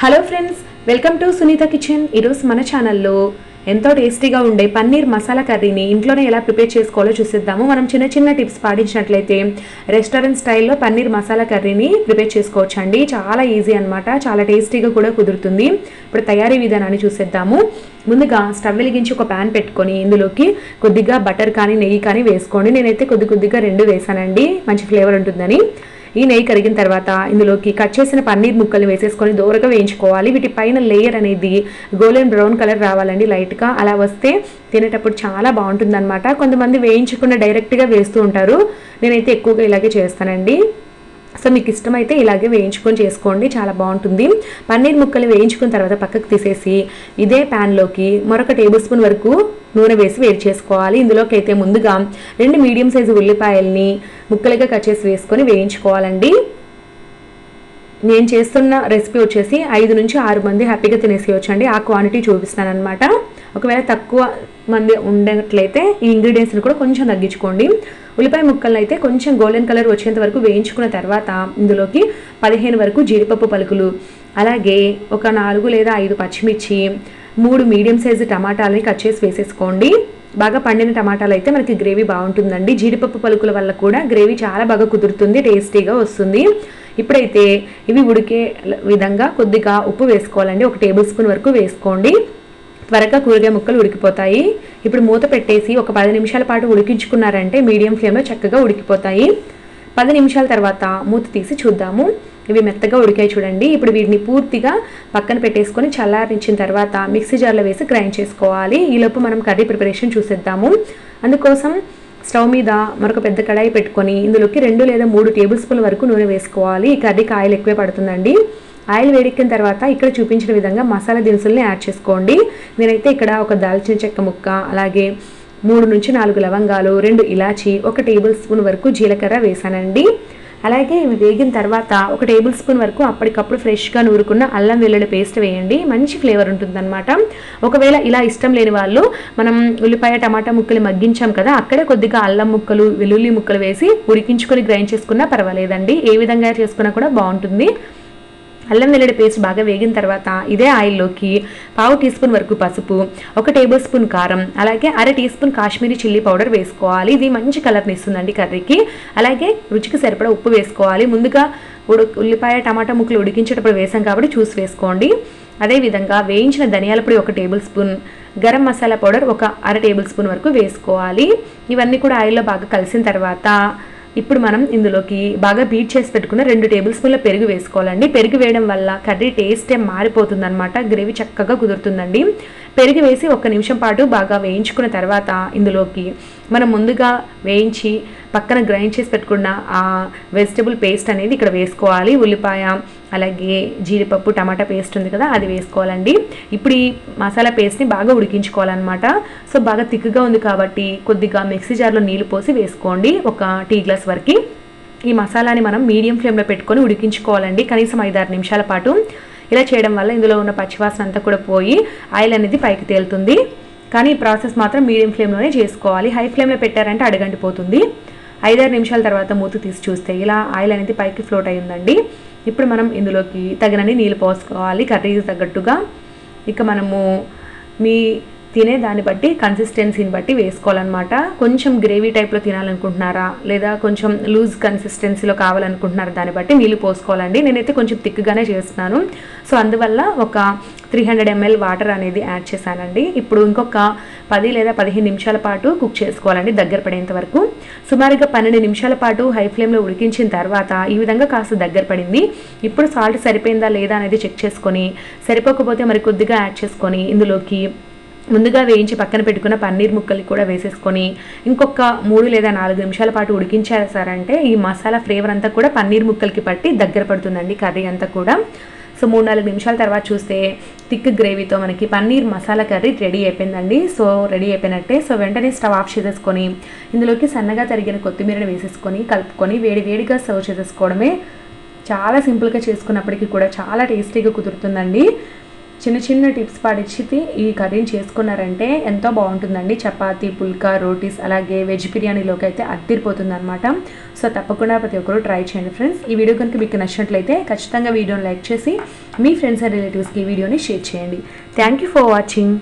Hello friends welcome to Sunitha kitchen ఈరోజు మన ఛానల్లో ఎంతో టేస్టీగా ఉండే పన్నీర్ మసాలా కర్రీని ఇంట్లోనే ఎలా ప్రిపేర్ చేసుకోవాలో చూసిద్దాము. మనం చిన్న చిన్న టిప్స్ పాటించినట్లయితే రెస్టారెంట్ స్టైల్లో పన్నీర్ మసాలా కర్రీని ప్రిపేర్ చేసుకోవచ్చు అండి చాలా ఈజీ అనమాట చాలా టేస్టీగా కూడా కుదురుతుంది. ఇప్పుడు తయారీ విధానాన్ని చూసేద్దాము. ముందుగా స్టవ్ వెలిగించి ఒక ప్యాన్ పెట్టుకొని ఇందులోకి కొద్దిగా బటర్ కానీ నెయ్యి కానీ వేసుకోండి. నేనైతే కొద్ది కొద్దిగా రెండు వేసానండి. మంచి ఫ్లేవర్ ఉంటుందని. ఈ నెయ్యి కరిగిన తర్వాత ఇందులోకి కట్ చేసిన పన్నీర్ ముక్కలు వేసేసుకొని దూరగా వేయించుకోవాలి. వీటి పైన లేయర్ అనేది గోల్డెన్ బ్రౌన్ కలర్ రావాలండి లైట్గా అలా వస్తే తినేటప్పుడు చాలా బాగుంటుంది అనమాట కొంతమంది వేయించకుండా డైరెక్ట్గా వేస్తూ ఉంటారు. నేనైతే ఎక్కువగా ఇలాగే చేస్తానండి. సో మీకు ఇష్టమైతే ఇలాగే వేయించుకొని చేసుకోండి. చాలా బాగుంటుంది. పన్నీర్ ముక్కలు వేయించుకున్న తర్వాత పక్కకు తీసేసి ఇదే ప్యాన్లోకి మరొక టేబుల్ స్పూన్ వరకు నూనె వేసి వేడి చేసుకోవాలి. ఇందులోకి అయితే ముందుగా రెండు మీడియం సైజు ఉల్లిపాయల్ని ముక్కలుగా కట్ చేసి వేసుకొని వేయించుకోవాలండి. నేను చేస్తున్న రెసిపీ వచ్చేసి ఐదు నుంచి ఆరు మంది హ్యాపీగా తినేసేయచ్చు అండి ఆ క్వాంటిటీ చూపిస్తాను అనమాట ఒకవేళ తక్కువ మంది ఉండేట్లయితే ఈ ఇంగ్రీడియంట్స్ని కూడా కొంచెం తగ్గించుకోండి. ఉల్లిపాయ ముక్కలను అయితే కొంచెం గోల్డెన్ కలర్ వచ్చేంత వరకు వేయించుకున్న తర్వాత ఇందులోకి పదిహేను వరకు జీడిపప్పు పలుకులు అలాగే ఒక నాలుగు లేదా ఐదు పచ్చిమిర్చి మూడు మీడియం సైజు టమాటాలని కట్ చేసి వేసేసుకోండి. బాగా పండిన టమాటాలు అయితే మనకి గ్రేవీ బాగుంటుందండి. జీడిపప్పు పలుకుల వల్ల కూడా గ్రేవీ చాలా బాగా కుదురుతుంది టేస్టీగా వస్తుంది. ఇప్పుడైతే ఇవి ఉడికే విధంగా కొద్దిగా ఉప్పు వేసుకోవాలండి. ఒక టేబుల్ స్పూన్ వరకు వేసుకోండి. త్వరగా కూరగాయ ముక్కలు ఉడికిపోతాయి. ఇప్పుడు మూత పెట్టేసి ఒక పది నిమిషాల పాటు ఉడికించుకున్నారంటే మీడియం ఫ్లేమ్లో చక్కగా ఉడికిపోతాయి. పది నిమిషాల తర్వాత మూత తీసి చూద్దాము. ఇవి మెత్తగా ఉడికాయి చూడండి. ఇప్పుడు వీటిని పూర్తిగా పక్కన పెట్టేసుకొని చల్లారించిన తర్వాత మిక్సీ జార్లో వేసి గ్రైండ్ చేసుకోవాలి. ఈలోపు మనం కర్రీ ప్రిపరేషన్ చూసేద్దాము. అందుకోసం స్టవ్ మీద మరొక పెద్ద కడాయి పెట్టుకొని ఇందులోకి రెండు లేదా మూడు టేబుల్ స్పూన్ల వరకు నూనె వేసుకోవాలి. ఈ కర్రీకి ఆయిల్ ఎక్కువే పడుతుందండి. ఆయిల్ వేడెక్కిన తర్వాత ఇక్కడ చూపించిన విధంగా మసాలా దినుసుల్ని యాడ్ చేసుకోండి. నేనైతే ఇక్కడ ఒక దాల్చిన చెక్క ముక్క అలాగే మూడు నుంచి నాలుగు లవంగాలు రెండు ఇలాచి ఒక టేబుల్ స్పూన్ వరకు జీలకర్ర వేసానండి. అలాగే ఇవి వేగిన తర్వాత ఒక టేబుల్ స్పూన్ వరకు అప్పటికప్పుడు ఫ్రెష్గా నూరుకున్న అల్లం వెల్లుల్లి పేస్ట్ వేయండి. మంచి ఫ్లేవర్ ఉంటుందన్నమాట. ఒకవేళ ఇలా ఇష్టం లేని వాళ్ళు మనం ఉల్లిపాయ టమాటా ముక్కలు మగ్గించాం కదా అక్కడే కొద్దిగా అల్లం ముక్కలు వెల్లుల్లి ముక్కలు వేసి ఉడికించుకొని గ్రైండ్ చేసుకున్నా పర్వాలేదండి. ఏ విధంగా చేసుకున్నా కూడా బాగుంటుంది. అల్లం వెల్లుల్లి పేస్ట్ బాగా వేగిన తర్వాత ఇదే ఆయిల్లోకి పావు టీ స్పూన్ వరకు పసుపు ఒక టేబుల్ స్పూన్ కారం అలాగే అర teaspoon Kashmiri chilli powder వేసుకోవాలి. ఇది మంచి కలర్ని ఇస్తుందండి కర్రీకి. అలాగే రుచికి సరిపడా ఉప్పు వేసుకోవాలి. ముందుగా ఉడు ఉల్లిపాయ టమాటా ముక్కలు ఉడికించేటప్పుడు వేసాం కాబట్టి చూసి వేసుకోండి. అదేవిధంగా వేయించిన ధనియాల పొడి ఒక tablespoon garam masala powder ఒక అర టేబుల్ స్పూన్ వరకు వేసుకోవాలి. ఇవన్నీ కూడా ఆయిల్లో బాగా కలిసిన తర్వాత ఇప్పుడు మనం ఇందులోకి బాగా బీట్ చేసి పెట్టుకున్న రెండు టేబుల్ స్పూన్ల పెరుగు వేసుకోవాలండి. పెరుగు వేయడం వల్ల కర్రీ టేస్టే మారిపోతుంది అనమాట గ్రేవీ చక్కగా కుదురుతుందండి. పెరుగు వేసి ఒక్క నిమిషం పాటు బాగా వేయించుకున్న తర్వాత ఇందులోకి మనం ముందుగా వేయించి పక్కన గ్రైండ్ చేసి పెట్టుకున్న ఆ వెజిటబుల్ పేస్ట్ అనేది ఇక్కడ వేసుకోవాలి. ఉల్లిపాయ అలాగే జీడిపప్పు టమాటా పేస్ట్ ఉంది కదా అది వేసుకోవాలండి. ఇప్పుడు ఈ మసాలా పేస్ట్ని బాగా ఉడికించుకోవాలన్నమాట. సో బాగా థిక్గా ఉంది కాబట్టి కొద్దిగా మిక్సీ జార్లో నీళ్ళు పోసి వేసుకోండి ఒక టీ గ్లాస్ వరకు. ఈ మసాలాని మనం మీడియం ఫ్లేమ్లో పెట్టుకొని ఉడికించుకోవాలండి కనీసం ఐదారు నిమిషాల పాటు. ఇలా చేయడం వల్ల ఇందులో ఉన్న పచ్చివాసన అంతా కూడా పోయి ఆయిల్ అనేది పైకి తేలుతుంది. కానీ ఈ ప్రాసెస్ మాత్రం మీడియం ఫ్లేమ్లోనే చేసుకోవాలి. హై ఫ్లేమ్లో పెట్టారంటే అడగంటిపోతుంది ఐదారు నిమిషాల తర్వాత మూత తీసి చూస్తే ఇలా ఆయిల్ అనేది పైకి ఫ్లోట్ అయ్యిందండి. ఇప్పుడు మనం ఇందులోకి తగినన్ని నీళ్ళు పోసుకోవాలి కర్రీకి తగ్గట్టుగా. ఇక మనము మీ తినే దాన్ని బట్టి కన్సిస్టెన్సీని బట్టి వేసుకోవాలన్నమాట. కొంచెం గ్రేవీ టైప్లో తినాలనుకుంటున్నారా? లేదా కొంచెం లూజ్ కన్సిస్టెన్సీలో కావాలనుకుంటున్నారా? దాన్ని బట్టి నీళ్ళు పోసుకోవాలండి. నేనైతే కొంచెం తిక్గానే చేస్తున్నాను. సో అందువల్ల ఒక త్రీ హండ్రెడ్ ఎంఎల్ వాటర్ అనేది యాడ్ చేశానండి. ఇప్పుడు ఇంకొక పది లేదా పదిహేను నిమిషాల పాటు కుక్ చేసుకోవాలండి దగ్గర పడేంత వరకు. సుమారుగా పన్నెండు నిమిషాల పాటు హై ఫ్లేమ్లో ఉడికించిన తర్వాత ఈ విధంగా కాస్త దగ్గర పడింది. ఇప్పుడు సాల్ట్ సరిపోయిందా లేదా అనేది చెక్ చేసుకొని సరిపోకపోతే మరి కొద్దిగా యాడ్ చేసుకొని ఇందులోకి ముందుగా వేయించి పక్కన పెట్టుకున్న పన్నీర్ ముక్కలు కూడా వేసేసుకొని ఇంకొక మూడు లేదా నాలుగు నిమిషాల పాటు ఉడికించేసారంటే ఈ మసాలా ఫ్లేవర్ అంతా కూడా పన్నీర్ ముక్కలకి పట్టి దగ్గర పడుతుందండి కర్రీ అంతా కూడా. సో మూడు నాలుగు నిమిషాల తర్వాత చూస్తే థిక్ గ్రేవీతో మనకి పన్నీర్ మసాలా కర్రీ రెడీ అయిపోయిందండి. సో రెడీ అయిపోయినట్టే. సో వెంటనే స్టవ్ ఆఫ్ చేసేసుకొని ఇందులోకి సన్నగా తరిగిన కొత్తిమీరని వేసేసుకొని కలుపుకొని వేడి వేడిగా సర్వ్ చేసేసుకోవడమే చాలా సింపుల్గా చేసుకున్నప్పటికీ కూడా చాలా టేస్టీగా కుదురుతుందండి. చిన్న చిన్న టిప్స్ పాటించి ఈ కర్రీని చేసుకున్నారంటే ఎంతో బాగుంటుందండి. చపాతీ పుల్కా రోటీస్ అలాగే వెజ్ బిర్యానీలోకి అయితే అద్దరిపోతుంది అనమాట సో తప్పకుండా ప్రతి ఒక్కరు ట్రై చేయండి ఫ్రెండ్స్. ఈ వీడియో కనుక మీకు నచ్చినట్లయితే ఖచ్చితంగా వీడియోని లైక్ చేసి మీ ఫ్రెండ్స్ అండ్ రిలేటివ్స్కి ఈ వీడియోని షేర్ చేయండి. Thank you for watching.